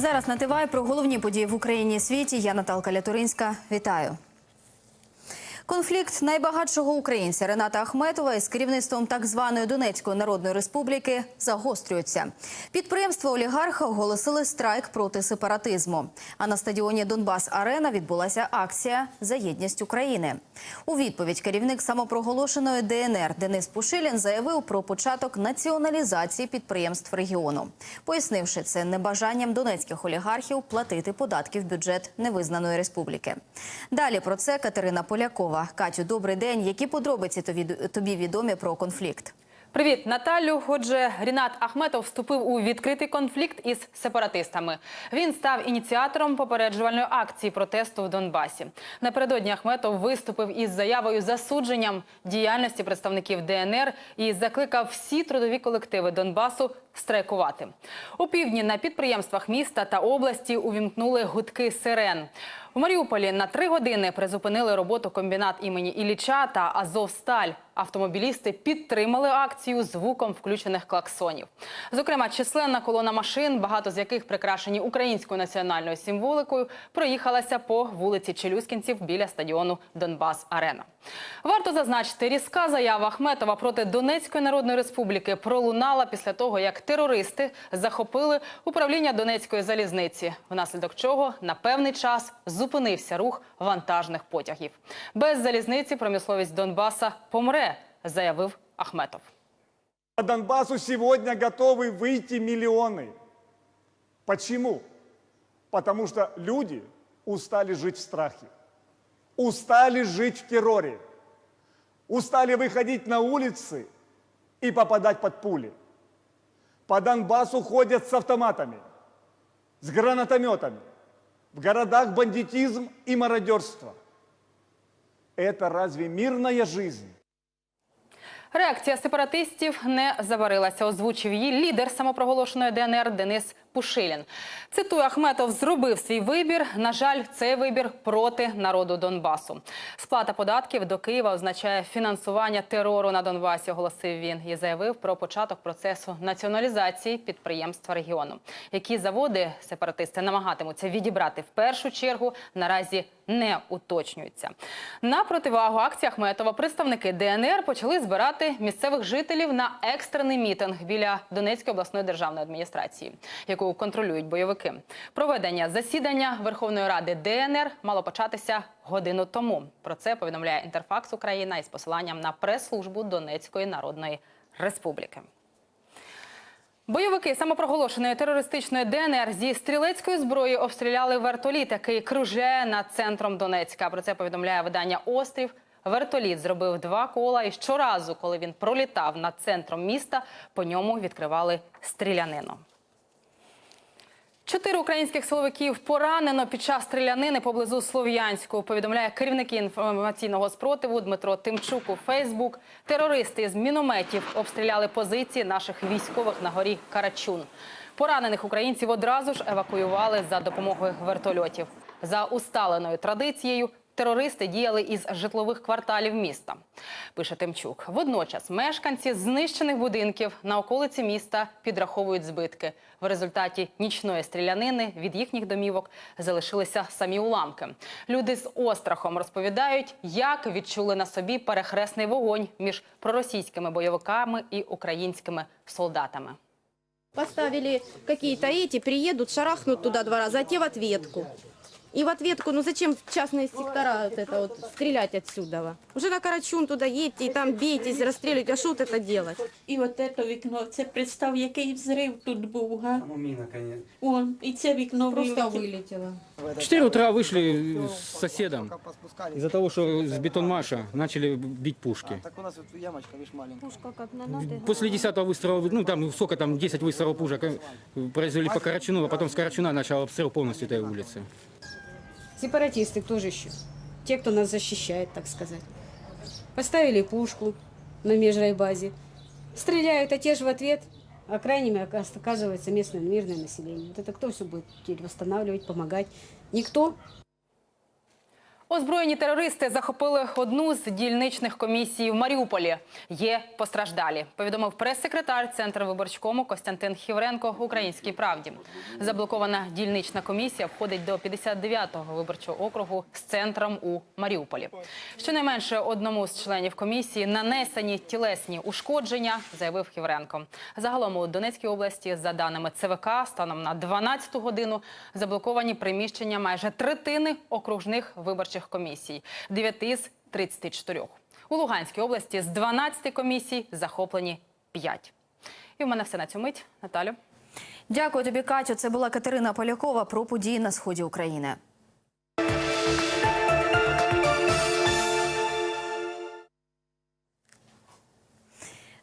Зараз на ТВА про головні події в Україні і світі. Я Наталка Лятуринська. Вітаю. Конфлікт найбагатшого українця Рената Ахметова із керівництвом так званої Донецької Народної Республіки загострюється. Підприємства олігарха оголосили страйк проти сепаратизму. А на стадіоні Донбас Арена відбулася акція за єдність України. У відповідь керівник самопроголошеної ДНР Денис Пушилін заявив про початок націоналізації підприємств регіону, пояснивши це небажанням донецьких олігархів платити податки в бюджет невизнаної республіки. Далі про це Катерина Полякова. Катю, добрий день. Які подробиці тобі відомі про конфлікт? Привіт, Наталю. Отже, Рінат Ахметов вступив у відкритий конфлікт із сепаратистами. Він став ініціатором попереджувальної акції протесту в Донбасі. Напередодні Ахметов виступив із заявою засудженням діяльності представників ДНР і закликав всі трудові колективи Донбасу страйкувати. У півдні на підприємствах міста та області увімкнули гудки сирен. У Маріуполі на три години призупинили роботу комбінат імені Ілліча та Азовсталь. Автомобілісти підтримали акцію звуком включених клаксонів. Зокрема, численна колона машин, багато з яких прикрашені українською національною символикою, проїхалася по вулиці Челюскінців біля стадіону Донбас Арена. Варто зазначити, різка заява Ахметова проти Донецької Народної Республіки пролунала після того, як терористи захопили управління Донецької залізниці, внаслідок чого на певний час зупинився рух вантажних потягів. Без залізниці промисловість Донбаса помре, заявив Ахметов. По Донбассу сегодня готовы выйти миллионы. Почему? Потому что люди устали жить в страхе, устали жить в терроре, устали выходить на улицы и попадать под пули. По Донбассу ходят с автоматами, с гранатометами. В городах бандитизм и мародерство. Это разве мирная жизнь? Реакція сепаратистів не заварилася. Озвучив її лідер самопроголошеної ДНР Денис Пушилін. Цитую, Ахметов зробив свій вибір. На жаль, цей вибір проти народу Донбасу. Сплата податків до Києва означає фінансування терору на Донбасі. Оголосив він і заявив про початок процесу націоналізації підприємства регіону. Які заводи сепаратисти намагатимуться відібрати в першу чергу, наразі не уточнюється. На противагу акції Ахметова представники ДНР почали збирати місцевих жителів на екстрений мітинг біля Донецької обласної державної адміністрації, яку контролюють бойовики. Проведення засідання Верховної Ради ДНР мало початися годину тому. Про це повідомляє Інтерфакс Україна із посиланням на прес-службу Донецької Народної Республіки. Бойовики самопроголошеної терористичної ДНР зі стрілецької зброї обстріляли вертоліт, який кружляє над центром Донецька. Про це повідомляє видання Острів. Вертоліт зробив два кола, і щоразу, коли він пролітав над центром міста, по ньому відкривали стрілянину. Чотири українських силовиків поранено під час стрілянини поблизу Слов'янську. Повідомляє керівник інформаційного спротиву Дмитро Тимчук у Фейсбук. Терористи з мінометів обстріляли позиції наших військових на горі Карачун. Поранених українців одразу ж евакуювали за допомогою вертольотів. За усталеною традицією Терористи діяли із житлових кварталів міста, пише Тимчук. Водночас мешканці знищених будинків на околиці міста підраховують збитки. В результаті нічної стрілянини від їхніх домівок залишилися самі уламки. Люди з острахом розповідають, як відчули на собі перехресний вогонь між проросійськими бойовиками і українськими солдатами. Поставили какие-то эти, приедут, шарахнут туда два раза, а те в ответку. И в ответку, ну зачем в частные сектора вот это вот стрелять отсюда? Уже на Карачун туда едьте, и там бейтесь, расстреливайте, а что вот это делать? І от це вікно, це представ, який взрив тут був, га? Ну, мина, конечно. Вон, і це вікно Просто вилетіло. вылетело. В 4 утра вышли с соседом. Из-за того, что с бетонмаша начали бить пушки. Так у нас вот ямочка, видишь, маленькая. Пушка как на надо. После 10 выстрела, ну там сколько там, 10 выстрелов пушек э, произвели по Карачуну, а потом с Карачуна начал обстрел полностью этой улицы. Сепаратисты, кто же еще? Те, кто нас защищает, так сказать. Поставили пушку на межрайбазе, стреляют, а те же в ответ, а крайними ока- оказывается местное мирное население. Вот это кто все будет теперь восстанавливать, помогать? Никто. Озброєні терористи захопили одну з дільничних комісій в Маріуполі. Є постраждалі. Повідомив прес-секретар Центру виборчкому Костянтин Хівренко Українській правді. Заблокована дільнична комісія входить до 59-го виборчого округу з центром у Маріуполі. Щонайменше одному з членів комісії нанесені тілесні ушкодження, заявив Хівренко. Загалом у Донецькій області, за даними ЦВК, станом на 12-ту годину заблоковані приміщення майже третини окружних виборчих комісій, 9 з 34. У Луганській області з 12 комісій захоплені 5. І в мене все на цю мить. Наталю. Дякую тобі, Катю. Це була Катерина Полякова про події на сході України.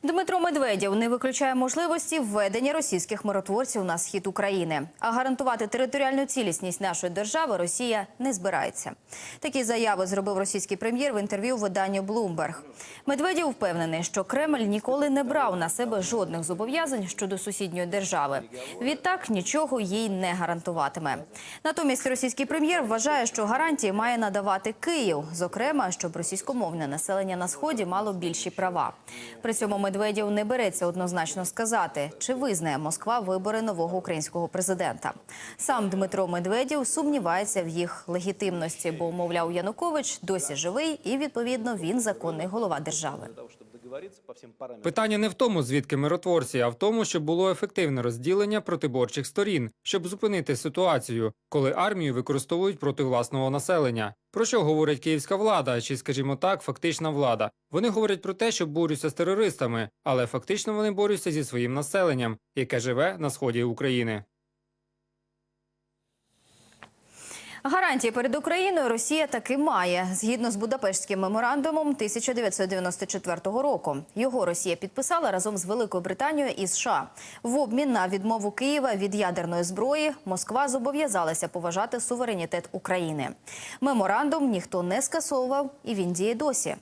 Дмитро Медведєв не виключає можливості введення російських миротворців на схід України. А гарантувати територіальну цілісність нашої держави Росія не збирається. Такі заяви зробив російський прем'єр в інтерв'ю виданню Bloomberg. Медведєв впевнений, що Кремль ніколи не брав на себе жодних зобов'язань щодо сусідньої держави. Відтак нічого їй не гарантуватиме. Натомість російський прем'єр вважає, що гарантії має надавати Київ, зокрема, щоб російськомовне населення на сході мало більші права. При цьому Медведєв не береться однозначно сказати, чи визнає Москва вибори нового українського президента. Сам Дмитро Медведєв сумнівається в їх легітимності, бо, мовляв, Янукович досі живий і відповідно він законний голова держави. Питання не в тому, звідки миротворці, а в тому, щоб було ефективне розділення протиборчих сторін, щоб зупинити ситуацію, коли армію використовують проти власного населення. Про що говорить київська влада, чи, скажімо так, фактична влада? Вони говорять про те, що борються з терористами, але фактично вони борються зі своїм населенням, яке живе на сході України. Гарантії перед Україною Росія таки має згідно з Будапештським меморандумом 1994 року. Його Росія підписала разом з Великою Британією і США. В обмін на відмову Києва від ядерної зброї Москва зобов'язалася поважати суверенітет України. Меморандум ніхто не скасовував, і він діє досі.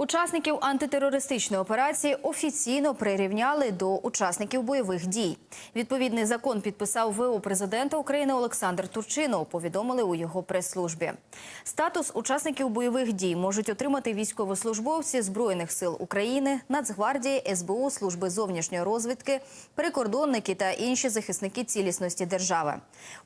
Учасників антитерористичної операції офіційно прирівняли до учасників бойових дій. Відповідний закон підписав ВО президента України Олександр Турчинов. Повідомили у його прес-службі. Статус учасників бойових дій можуть отримати військовослужбовці збройних сил України, Нацгвардії, СБУ, служби зовнішньої розвідки, прикордонники та інші захисники цілісності держави.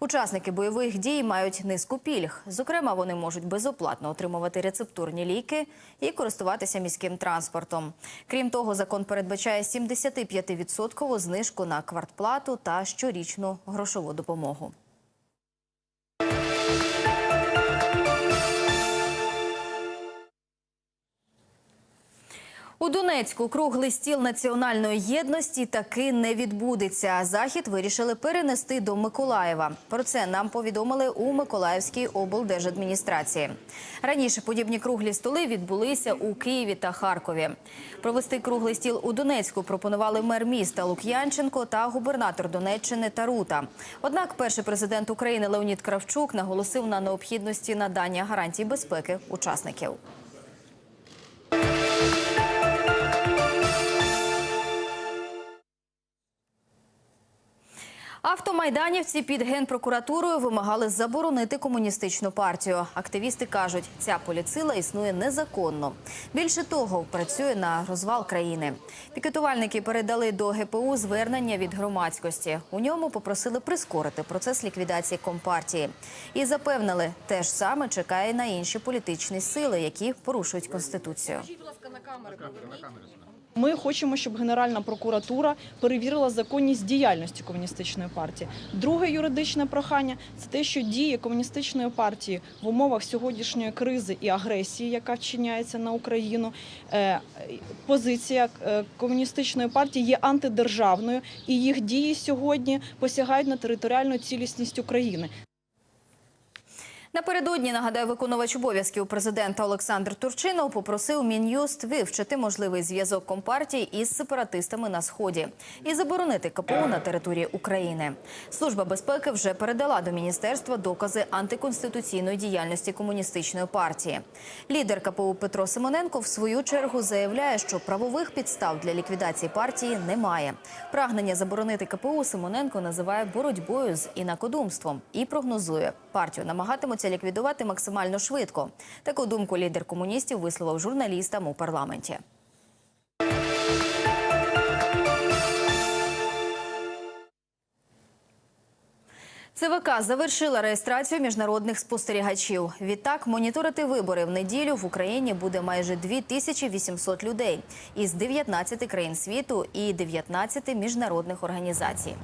Учасники бойових дій мають низку пільг. Зокрема, вони можуть безоплатно отримувати рецептурні ліки і користуватися міським транспортом. Крім того, закон передбачає 75% знижку на квартплату та щорічну грошову допомогу. У Донецьку круглий стіл національної єдності таки не відбудеться. Захід вирішили перенести до Миколаєва. Про це нам повідомили у Миколаївській облдержадміністрації. Раніше подібні круглі столи відбулися у Києві та Харкові. Провести круглий стіл у Донецьку пропонували мер міста Лук'янченко та губернатор Донеччини Тарута. Однак, перший президент України Леонід Кравчук наголосив на необхідності надання гарантій безпеки учасників. Автомайданівці під генпрокуратурою вимагали заборонити комуністичну партію. Активісти кажуть, ця поліцила існує незаконно. Більше того, працює на розвал країни. Пікетувальники передали до ГПУ звернення від громадськості. У ньому попросили прискорити процес ліквідації компартії і запевнили, те ж саме чекає на інші політичні сили, які порушують конституцію. Ми хочемо, щоб Генеральна прокуратура перевірила законність діяльності комуністичної партії. Друге юридичне прохання це те, що дії комуністичної партії в умовах сьогоднішньої кризи і агресії, яка вчиняється на Україну. е, Позиція е, комуністичної партії є антидержавною, і їх дії сьогодні посягають на територіальну цілісність України. Напередодні, нагадаю, виконувач обов'язків президента Олександр Турчинов попросив Мін'юст вивчити можливий зв'язок Компартії із сепаратистами на Сході і заборонити КПУ на території України. Служба безпеки вже передала до міністерства докази антиконституційної діяльності комуністичної партії. Лідер КПУ Петро Симоненко в свою чергу заявляє, що правових підстав для ліквідації партії немає. Прагнення заборонити КПУ Симоненко називає боротьбою з інакодумством і прогнозує, партію намагатимуться ліквідувати максимально швидко. Таку думку лідер комуністів висловив журналістам у парламенті. ЦВК завершила реєстрацію міжнародних спостерігачів. Відтак, моніторити вибори в неділю в Україні буде майже 2800 людей із 19 країн світу і 19 міжнародних організацій.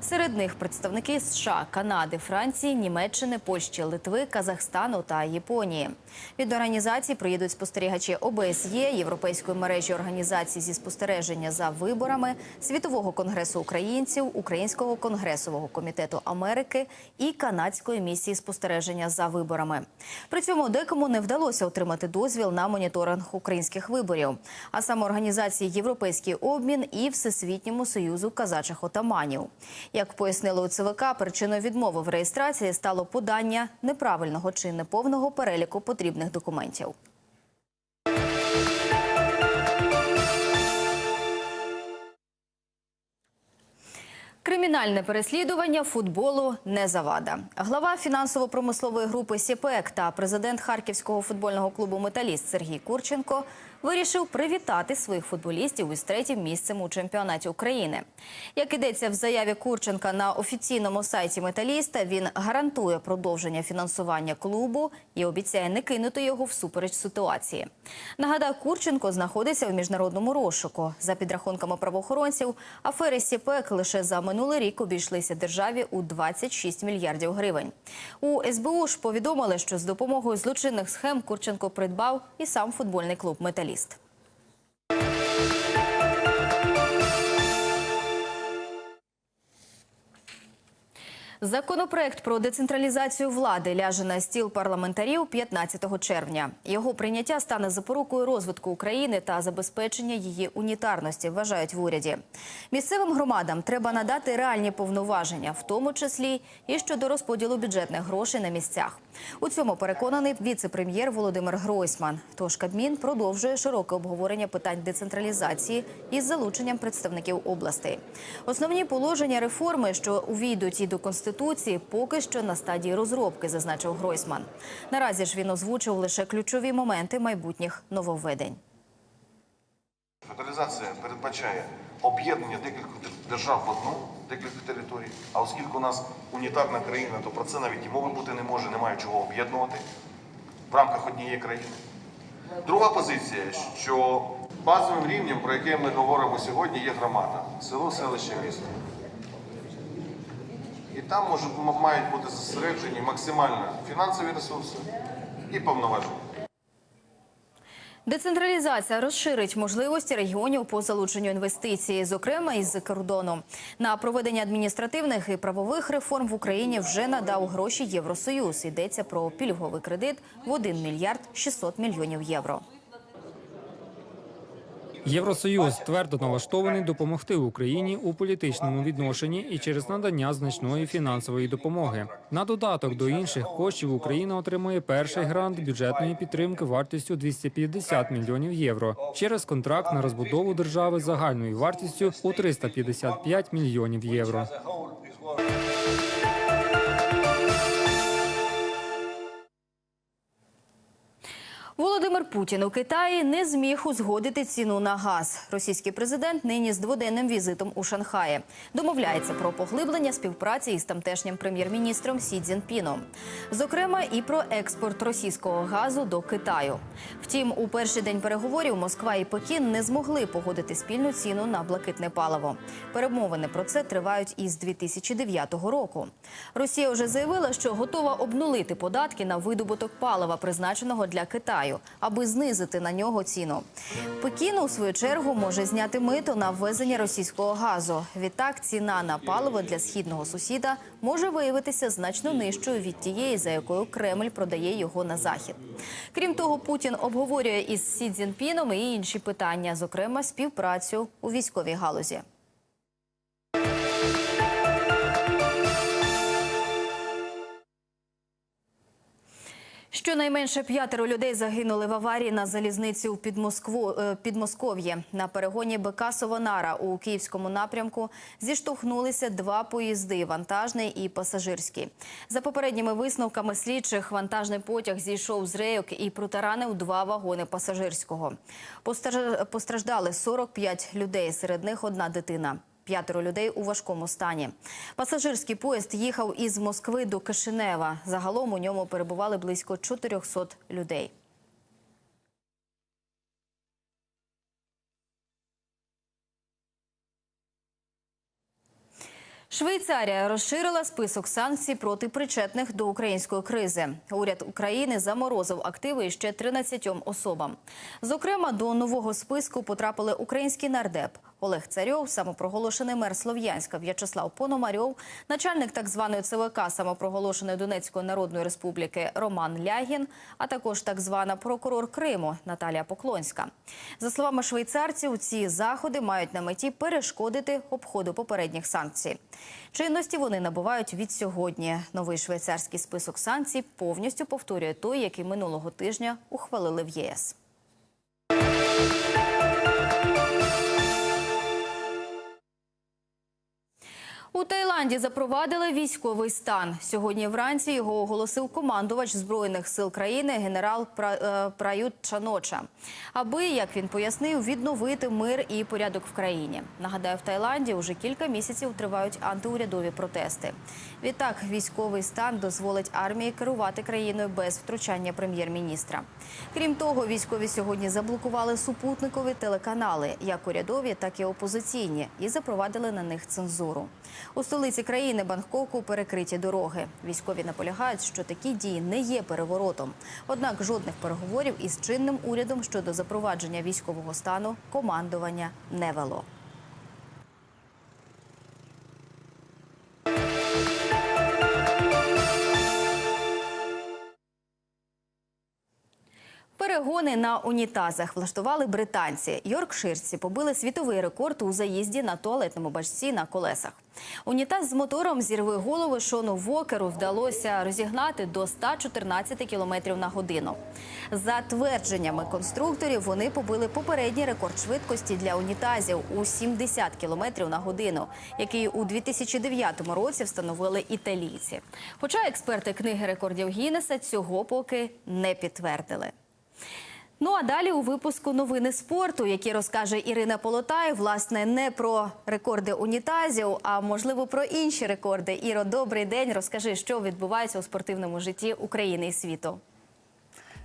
Серед них представники США, Канади, Франції, Німеччини, Польщі, Литви, Казахстану та Японії. Від організацій приїдуть спостерігачі ОБСЄ, Європейської мережі організацій зі спостереження за виборами, Світового конгресу українців, Українського конгресового комітету Америки і канадської місії спостереження за виборами. При цьому декому не вдалося отримати дозвіл на моніторинг українських виборів, а саме організації Європейський обмін і Всесвітньому союзу казачих отаманів. Як пояснили у ЦВК, причиною відмови в реєстрації стало подання неправильного чи неповного переліку потрібних документів. Кримінальне переслідування футболу не завада. Глава фінансово-промислової групи «Сіпек» та президент Харківського футбольного клубу Металіст Сергій Курченко вирішив привітати своїх футболістів із третім місцем у чемпіонаті України. Як ідеться в заяві Курченка на офіційному сайті Металіста, він гарантує продовження фінансування клубу і обіцяє не кинути його всупереч ситуації. Нагадаю, Курченко знаходиться в міжнародному розшуку. За підрахунками правоохоронців, афери «Сіпек» лише за минулий рік обійшлися державі у 26 мільярдів гривень. У СБУ ж повідомили, що з допомогою злочинних схем Курченко придбав і сам футбольний клуб «Металіст». Законопроект про децентралізацію влади ляже на стіл парламентарів 15 червня. Його прийняття стане запорукою розвитку України та забезпечення її унітарності, вважають в уряді. Місцевим громадам треба надати реальні повноваження, в тому числі і щодо розподілу бюджетних грошей на місцях. У цьому переконаний віце-прем'єр Володимир Гройсман. Тож Кабмін продовжує широке обговорення питань децентралізації із залученням представників областей. Основні положення реформи, що увійдуть і до конституції, поки що на стадії розробки, зазначив Гройсман. Наразі ж він озвучив лише ключові моменти майбутніх нововведень. Федералізація передбачає об'єднання декількох держав в одну, декілька територій. А оскільки у нас унітарна країна, то про це навіть і мови бути не може, немає чого об'єднувати в рамках однієї країни. Друга позиція, що базовим рівнем, про яке ми говоримо сьогодні, є громада, село, селище, місто. І там може, м- мають бути зосереджені максимально фінансові ресурси і повноваження. Децентралізація розширить можливості регіонів по залученню інвестицій, зокрема із кордону. На проведення адміністративних і правових реформ в Україні вже надав гроші Євросоюз. Йдеться про пільговий кредит в 1 мільярд 600 мільйонів євро. Євросоюз твердо налаштований допомогти Україні у політичному відношенні і через надання значної фінансової допомоги. На додаток до інших коштів Україна отримує перший грант бюджетної підтримки вартістю 250 мільйонів євро через контракт на розбудову держави загальною вартістю у 355 мільйонів євро. Володимир Путін у Китаї не зміг узгодити ціну на газ. Російський президент нині з дводенним візитом у Шанхаї домовляється про поглиблення співпраці із тамтешнім прем'єр-міністром Сі Цзіньпіном. Зокрема, і про експорт російського газу до Китаю. Втім, у перший день переговорів Москва і Пекін не змогли погодити спільну ціну на блакитне паливо. Перемовини про це тривають із 2009 року. Росія вже заявила, що готова обнулити податки на видобуток палива, призначеного для Китаю. Китаю, аби знизити на нього ціну. Пекін у свою чергу може зняти мито на ввезення російського газу. Відтак ціна на паливо для східного сусіда може виявитися значно нижчою від тієї, за якою Кремль продає його на захід. Крім того, Путін обговорює із Сі Цзіньпіном і інші питання, зокрема співпрацю у військовій галузі. Щонайменше п'ятеро людей загинули в аварії на залізниці у Підмоскву, е, Підмосков'ї. На перегоні Бекасово-Нара у київському напрямку зіштовхнулися два поїзди – вантажний і пасажирський. За попередніми висновками слідчих, вантажний потяг зійшов з рейок і протаранив два вагони пасажирського. Постраждали 45 людей, серед них одна дитина. П'ятеро людей у важкому стані. Пасажирський поїзд їхав із Москви до Кишинева. Загалом у ньому перебували близько 400 людей. Швейцарія розширила список санкцій проти причетних до української кризи. Уряд України заморозив активи ще 13 особам. Зокрема, до нового списку потрапили український нардеп Олег Царьов, самопроголошений мер Слов'янська В'ячеслав Пономарьов, начальник так званої ЦВК самопроголошеної Донецької Народної Республіки Роман Лягін, а також так звана прокурор Криму Наталія Поклонська. За словами швейцарців, ці заходи мають на меті перешкодити обходу попередніх санкцій. Чинності вони набувають від сьогодні. Новий швейцарський список санкцій повністю повторює той, який минулого тижня ухвалили в ЄС. У Таїланді запровадили військовий стан. Сьогодні вранці його оголосив командувач збройних сил країни генерал е, Прают Чаноча, аби, як він пояснив, відновити мир і порядок в країні. Нагадаю, в Таїланді уже кілька місяців тривають антиурядові протести. Відтак, військовий стан дозволить армії керувати країною без втручання прем'єр-міністра. Крім того, військові сьогодні заблокували супутникові телеканали, як урядові, так і опозиційні, і запровадили на них цензуру. У столиці країни Бангкоку перекриті дороги. Військові наполягають, що такі дії не є переворотом. Однак жодних переговорів із чинним урядом щодо запровадження військового стану командування не вело. Перегони на унітазах влаштували британці. Йоркширці побили світовий рекорд у заїзді на туалетному бачці на колесах. Унітаз з мотором зірви голови Шону Вокеру вдалося розігнати до 114 км на годину. За твердженнями конструкторів, вони побили попередній рекорд швидкості для унітазів у 70 км на годину, який у 2009 році встановили італійці. Хоча експерти книги рекордів Гіннеса цього поки не підтвердили. Ну а далі у випуску новини спорту, які розкаже Ірина Полотай, власне, не про рекорди унітазів, а можливо про інші рекорди. Іро, добрий день. Розкажи, що відбувається у спортивному житті України і світу.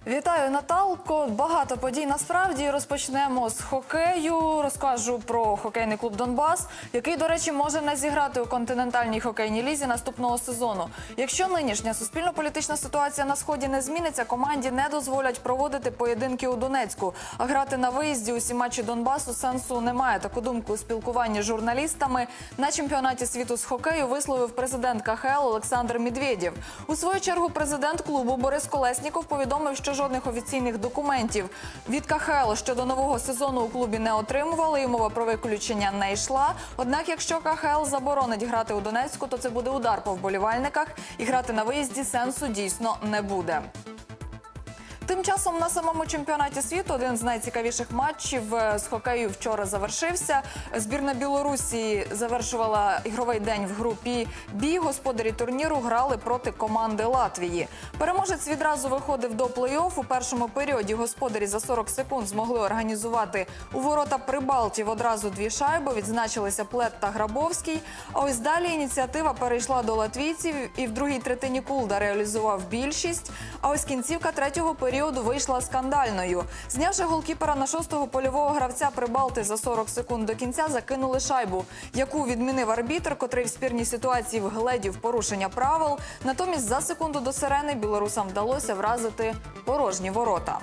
Вітаю, Наталко. Багато подій насправді розпочнемо з хокею. Розкажу про хокейний клуб Донбас, який, до речі, може не зіграти у континентальній хокейній лізі наступного сезону. Якщо нинішня суспільно-політична ситуація на сході не зміниться, команді не дозволять проводити поєдинки у Донецьку. А грати на виїзді усі матчі Донбасу сенсу немає. Таку думку у спілкуванні з журналістами на чемпіонаті світу з хокею висловив президент КХЛ Олександр Медведєв. У свою чергу президент клубу Борис Колесніков повідомив, що жодних офіційних документів від КХЛ щодо нового сезону у клубі не отримували. І мова про виключення не йшла. Однак, якщо КХЛ заборонить грати у Донецьку, то це буде удар по вболівальниках, і грати на виїзді сенсу дійсно не буде. Тим часом на самому чемпіонаті світу один з найцікавіших матчів е, з хокею вчора завершився. Збірна Білорусі завершувала ігровий день в групі Бі. Господарі турніру грали проти команди Латвії. Переможець відразу виходив до плей-офф. У першому періоді господарі за 40 секунд змогли організувати у ворота Прибалтів одразу дві шайби. Відзначилися Плет та Грабовський. А ось далі ініціатива перейшла до латвійців, і в другій третині Кулда реалізував більшість. А ось кінцівка третього періоду періоду вийшла скандальною. Знявши голкіпера на шостого польового гравця Прибалти за 40 секунд до кінця, закинули шайбу, яку відмінив арбітр, котрий в спірній ситуації вгледів порушення правил. Натомість за секунду до сирени білорусам вдалося вразити порожні ворота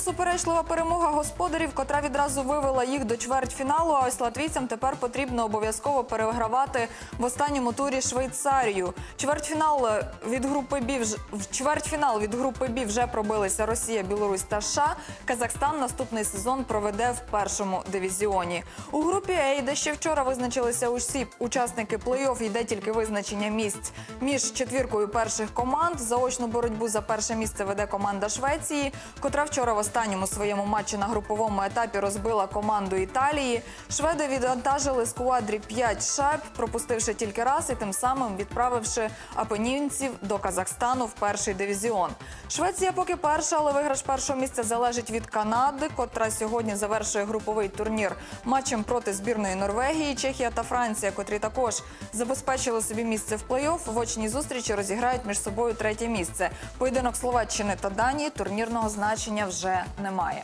суперечлива перемога господарів, котра відразу вивела їх до чвертьфіналу. А ось латвійцям тепер потрібно обов'язково перегравати в останньому турі Швейцарію. Чвертьфінал е, від групи Б вж- в чвертьфінал від групи Б вже пробилися Росія, Білорусь та США. Казахстан наступний сезон проведе в першому дивізіоні. У групі А, де ще вчора визначилися усі учасники плей-офф, йде тільки визначення місць між четвіркою перших команд. Заочну боротьбу за перше місце веде команда Швеції, котра вчора в останньому своєму матчі на груповому етапі розбила команду Італії. Шведи відвантажили сквадрі 5 шайб, пропустивши тільки раз і тим самим відправивши апенінців до Казахстану в перший дивізіон. Швеція поки перша, але виграш першого місця залежить від Канади, котра сьогодні завершує груповий турнір матчем проти збірної Норвегії, Чехія та Франція, котрі також забезпечили собі місце в плей-офф. В очній зустрічі розіграють між собою третє місце. Поєдинок Словаччини та Данії турнірного значення вже немає.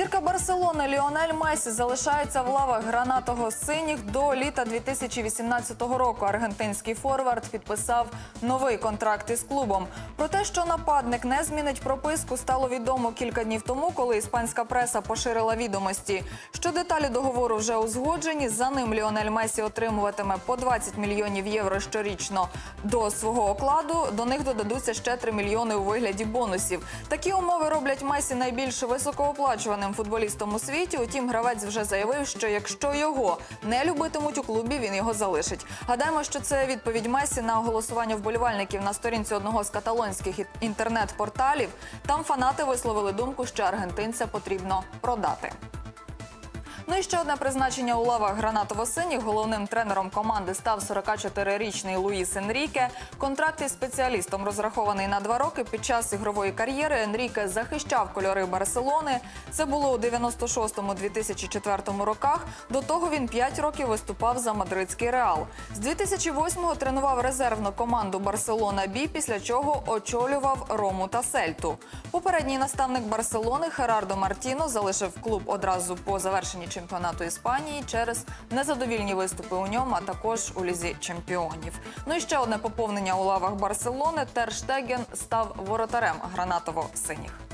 Зірка Барселони Ліонель Месі залишається в лавах гранатого синіх до літа 2018 року. Аргентинський форвард підписав новий контракт із клубом. Про те, що нападник не змінить прописку, стало відомо кілька днів тому, коли іспанська преса поширила відомості. Що деталі договору вже узгоджені. За ним Ліонель Месі отримуватиме по 20 мільйонів євро щорічно до свого окладу. До них додадуться ще 3 мільйони у вигляді бонусів. Такі умови роблять Месі найбільш високооплачуваним футболістом у світі. Утім, гравець вже заявив, що якщо його не любитимуть у клубі, він його залишить. Гадаємо, що це відповідь Месі на голосування вболівальників на сторінці одного з каталонських інтернет-порталів. Там фанати висловили думку, що аргентинця потрібно продати. Ну і ще одне призначення у лавах гранатово-синіх. Головним тренером команди став 44-річний Луїс Енріке. Контракт із спеціалістом розрахований на два роки. Під час ігрової кар'єри Енріке захищав кольори Барселони. Це було у 96-2004 роках. До того він 5 років виступав за мадридський реал. З 2008-го тренував резервну команду Барселона Бі, після чого очолював Рому та Сельту. Попередній наставник Барселони Херардо Мартіно залишив клуб одразу по завершенні чемпіонату Іспанії через незадовільні виступи у ньому, а також у лізі чемпіонів. Ну і ще одне поповнення у лавах Барселони. Терштеген став воротарем гранатово-синіх.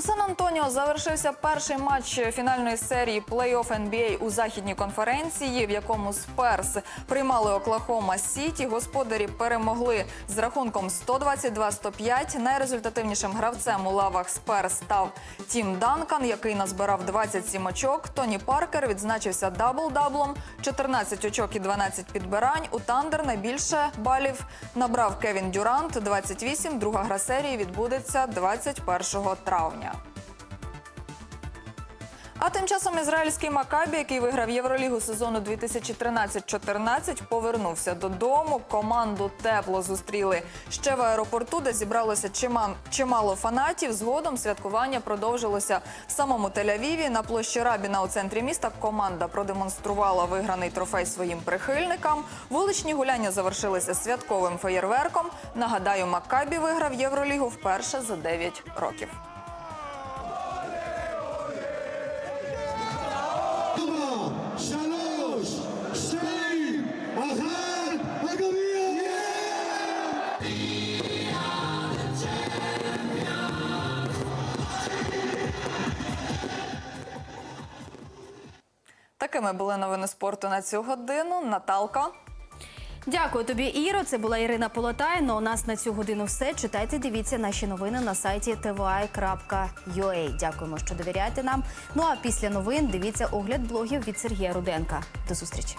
У Сан-Антоніо завершився перший матч фінальної серії плей-офф NBA у західній конференції, в якому Сперс приймали Оклахома Сіті. Господарі перемогли з рахунком 122-105. Найрезультативнішим гравцем у лавах Сперс став Тім Данкан, який назбирав 27 очок. Тоні Паркер відзначився дабл-даблом, 14 очок і 12 підбирань. У Тандер найбільше балів набрав Кевін Дюрант 28. Друга гра серії відбудеться 21 травня. А тим часом ізраїльський Макабі, який виграв Євролігу сезону 2013-14, повернувся додому. Команду тепло зустріли ще в аеропорту, де зібралося чимало фанатів. Згодом святкування продовжилося в самому Тель-Авіві. На площі Рабіна у центрі міста команда продемонструвала виграний трофей своїм прихильникам. Вуличні гуляння завершилися святковим феєрверком. Нагадаю, Макабі виграв Євролігу вперше за 9 років. Такими були новини спорту на цю годину. Наталка. Дякую тобі, Іро. Це була Ірина Полотай. Ну, у нас на цю годину все. Читайте, дивіться наші новини на сайті tvi.ua. Дякуємо, що довіряєте нам. Ну а після новин дивіться огляд блогів від Сергія Руденка. До зустрічі.